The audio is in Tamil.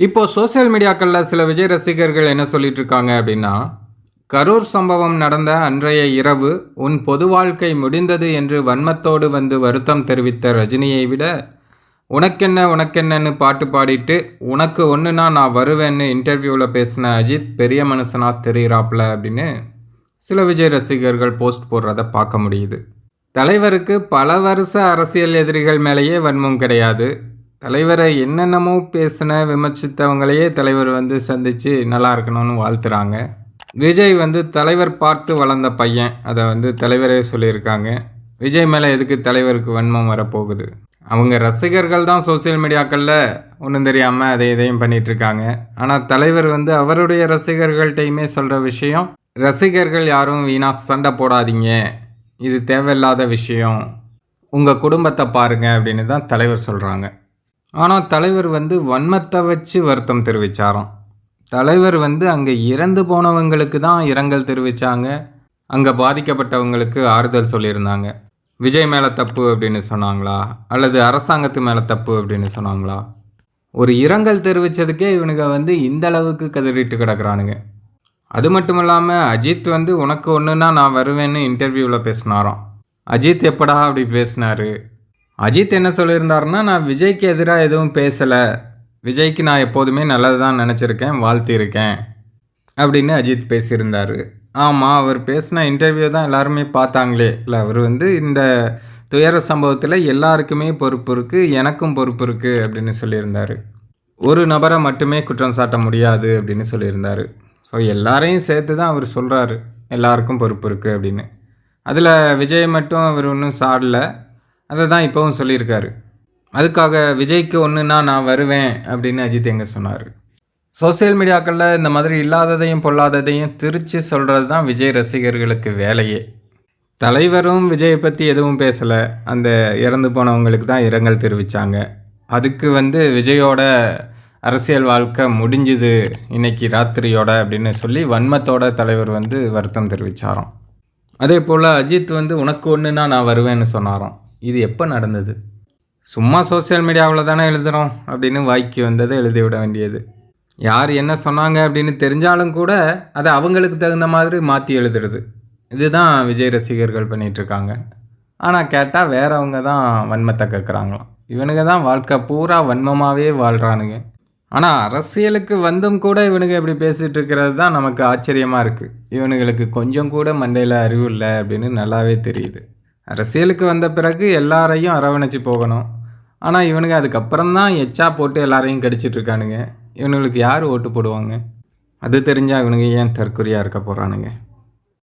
இப்போ சோஷியல் மீடியாக்களில் சில விஜய் ரசிகர்கள் என்ன சொல்லிட்டு இருக்காங்க அப்படின்னா கரூர் சம்பவம் நடந்த அன்றைய இரவு உன் பொது வாழ்க்கை முடிந்தது என்று வன்மத்தோடு வந்து வருத்தம் தெரிவித்த ரஜினியை விட உனக்கென்ன உனக்கென்னன்னு பாட்டு பாடிட்டு உனக்கு ஒன்றுனா நான் வருவேன்னு இன்டர்வியூவில் பேசின அஜித் பெரிய மனுஷனா தெரிகிறாப்ல அப்படின்னு சில விஜய் ரசிகர்கள் போஸ்ட் போடுறத பார்க்க முடியுது. தலைவருக்கு பல வருஷ அரசியல் எதிரிகள் மேலேயே வன்மம் கிடையாது. தலைவரை என்னென்னமோ பேசின விமர்சித்தவங்களையே தலைவர் வந்து சந்தித்து நல்லா இருக்கணும்னு வாழ்த்துறாங்க. விஜய் வந்து தலைவர் பார்த்து வளர்ந்த பையன். அதை வந்து தலைவரே சொல்லியிருக்காங்க. விஜய் மேலே எதுக்கு தலைவருக்கு வன்மம் வரப்போகுது? அவங்க ரசிகர்கள் தான் சோஷியல் மீடியாக்களில் ஒன்றும் தெரியாமல் அதை இதையும் பண்ணிகிட்ருக்காங்க ஆனால் தலைவர் வந்து அவருடைய ரசிகர்கள்ட்டையுமே சொல்கிற விஷயம் ரசிகர்கள் யாரும் வீணாக சண்டை போடாதீங்க. இது தேவையில்லாத விஷயம். உங்கள் குடும்பத்தை பாருங்க அப்படின்னு தான் தலைவர் சொல்கிறாங்க ஆனால் தலைவர் வந்து வன்மத்தை வச்சு வருத்தம் தெரிவித்தாராம் தலைவர் வந்து அங்கே இறந்து போனவங்களுக்கு தான் இரங்கல் தெரிவித்தாங்க அங்கே பாதிக்கப்பட்டவங்களுக்கு ஆறுதல் சொல்லியிருந்தாங்க. விஜய் மேலே தப்பு அப்படின்னு சொன்னாங்களா? அல்லது அரசாங்கத்து மேலே தப்பு அப்படின்னு சொன்னாங்களா? ஒரு இரங்கல் தெரிவித்ததுக்கே இவனுங்க வந்து இந்த அளவுக்கு கதறிட்டு கிடக்குறானுங்க. அது மட்டும் இல்லாமல் அஜித் வந்து உனக்கு ஒன்றுனா நான் வருவேன்னு இன்டர்வியூவில் பேசினாராம். அஜித் எப்படா அப்படி பேசினாரு? அஜித் என்ன சொல்லியிருந்தாருன்னா நான் விஜய்க்கு எதிராக எதுவும் பேசலை. விஜய்க்கு நான் எப்போதுமே நல்லது தான் நினச்சிருக்கேன் வாழ்த்தியிருக்கேன் அப்படின்னு அஜித் பேசியிருந்தார். ஆமாம் அவர் பேசின இன்டர்வியூ தான் எல்லாருமே பார்த்தாங்களே. இல்லை அவர் வந்து இந்த துயர சம்பவத்தில் எல்லாருக்குமே பொறுப்பு இருக்குது எனக்கும் பொறுப்பு இருக்குது அப்படின்னு சொல்லியிருந்தார். ஒரு நபரை மட்டுமே குற்றம் சாட்ட முடியாது அப்படின்னு சொல்லியிருந்தார். ஸோ எல்லாரையும் சேர்த்து தான் அவர் சொல்கிறாரு எல்லாருக்கும் பொறுப்பு இருக்குது அப்படின்னு. அதில் விஜய் மட்டும் அவர் ஒன்றும் சாடலை. அதை தான் இப்போவும் சொல்லியிருக்காரு. அதுக்காக விஜய்க்கு ஒன்றுனா நான் வருவேன் அப்படின்னு அஜித் எங்கே சொன்னார். சோசியல் மீடியாக்களில் இந்த மாதிரி இல்லாததையும் பொல்லாததையும் திருச்சி சொல்கிறது தான் விஜய் ரசிகர்களுக்கு வேலையே. தலைவரும் விஜயை பற்றி எதுவும் பேசலை. அந்த இறந்து போனவங்களுக்கு தான் இரங்கல் தெரிவித்தாங்க அதுக்கு வந்து விஜயோட அரசியல் வாழ்க்கை முடிஞ்சுது இன்னைக்கு ராத்திரியோட அப்படின்னு சொல்லி வன்மத்தோட தலைவர் வந்து வருத்தம் தெரிவித்தாராம் அதே போல் அஜித் வந்து உனக்கு ஒன்றுனா நான் வருவேன்னு சொன்னாராம். இது எப்போ நடந்தது? சும்மா சோஷியல் மீடியாவில் தானே எழுதுகிறோம் அப்படின்னு வாய்க்கு வந்ததை எழுதி விட வேண்டியது. யார் என்ன சொன்னாங்க அப்படின்னு தெரிஞ்சாலும் கூட அதை அவங்களுக்கு தகுந்த மாதிரி மாற்றி எழுதுறது. இதுதான் விஜய் ரசிகர்கள் பண்ணிகிட்ருக்காங்க ஆனால் கேட்டால் வேறவங்க தான் வன்மத்தை கேட்குறாங்களாம் இவனுங்க தான் வாழ்க்கை பூரா வன்மமாகவே வாழ்கிறானுங்க ஆனால் அரசியலுக்கு வந்தும் கூட இவனுங்க இப்படி பேசிகிட்டு இருக்கிறது தான் நமக்கு ஆச்சரியமாக இருக்குது இவனுங்களுக்கு கொஞ்சம் கூட மண்டையில் அறிவு இல்லை அப்படின்னு நல்லாவே தெரியுது. அரசியலுக்கு வந்த பிறகு எல்லாரையும் அரவணைச்சு போகணும். ஆனால் இவனுங்க அதுக்கப்புறம் தான் எச்சா போட்டு எல்லாரையும் கடிச்சிட்ருக்கானுங்க. இவனுங்களுக்கு யார் ஓட்டு போடுவாங்க? அது தெரிஞ்சால் இவனுங்க ஏன் தற்கொலையாக இருக்க போகிறானுங்க